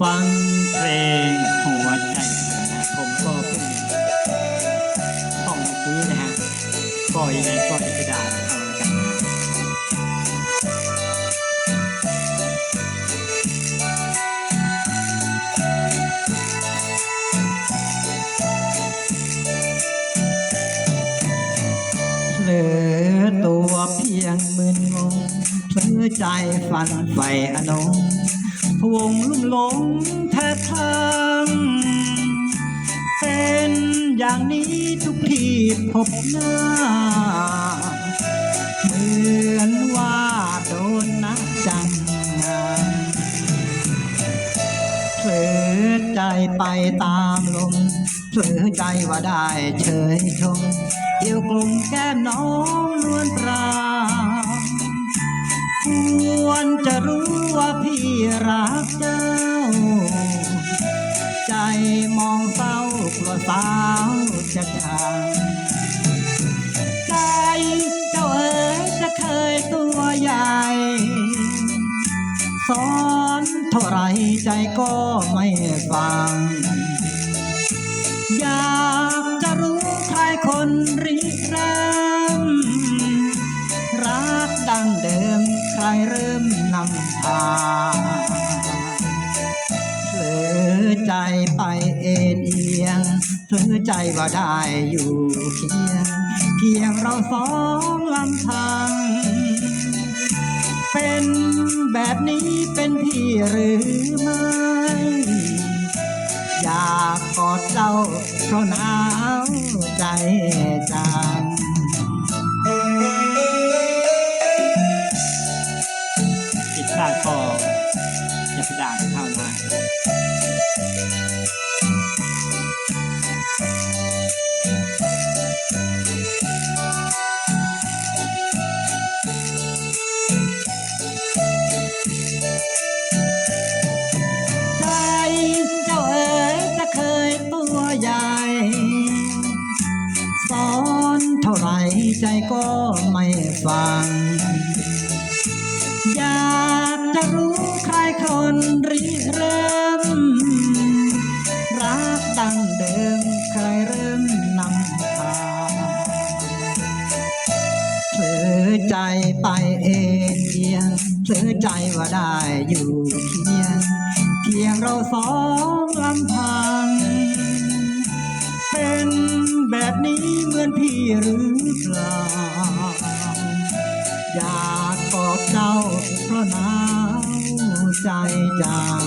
ฟังเพลงหัวใจนะผมก็เพิ่งท่องเมื่อกี้นะฮะก็ยังไงก็จะไปด่าเขาล้วกันนะเหลือตัวเพียงมึนงงเพื่อใจฝันใฝ่อนง พวงลุ่มหลงแทบทางเป็นอย่างนี้ทุกทีพบหน้า เหมือนว่าโดนนักจังเผลอใจไปตามลมเผลอใจว่าได้เฉยชมเดี่ยวกลุ่มแก้มน้องนวลปรา ควรจะรู้ว่าพี่รักเจ้า ใจมองเศร้ากลัวสาวจะทางใจเจ้าเอ๋ยจะเคยตัวใหญ่สอนเท่าไรใจก็ไม่ฟัง อยากจะรู้ใครคนริำพาเผลอใจไปเอ็นเอียงเผลอใจว่าได้อยู่เคียง เพียงเราสองลำพัง เป็นแบบนี้เป็นพี่หรือไม่อยากกอดเจ้าเพราะหนาวใจจัง อย่าไปด่าเขานะใจเจ้าเอ๋ยจะเคยตัวใหญ่สอนเท่าไรใจก็ไม่ฟัง อยากจะรู้ ใจไปเอ็นเอียงเผลอใจว่าได้อยู่เคียง เพียงเราสองลำพัง เป็นแบบนี้เหมือนพี่หรือเปล่า อยากกอดเจ้าเพราะหนาวใจจัง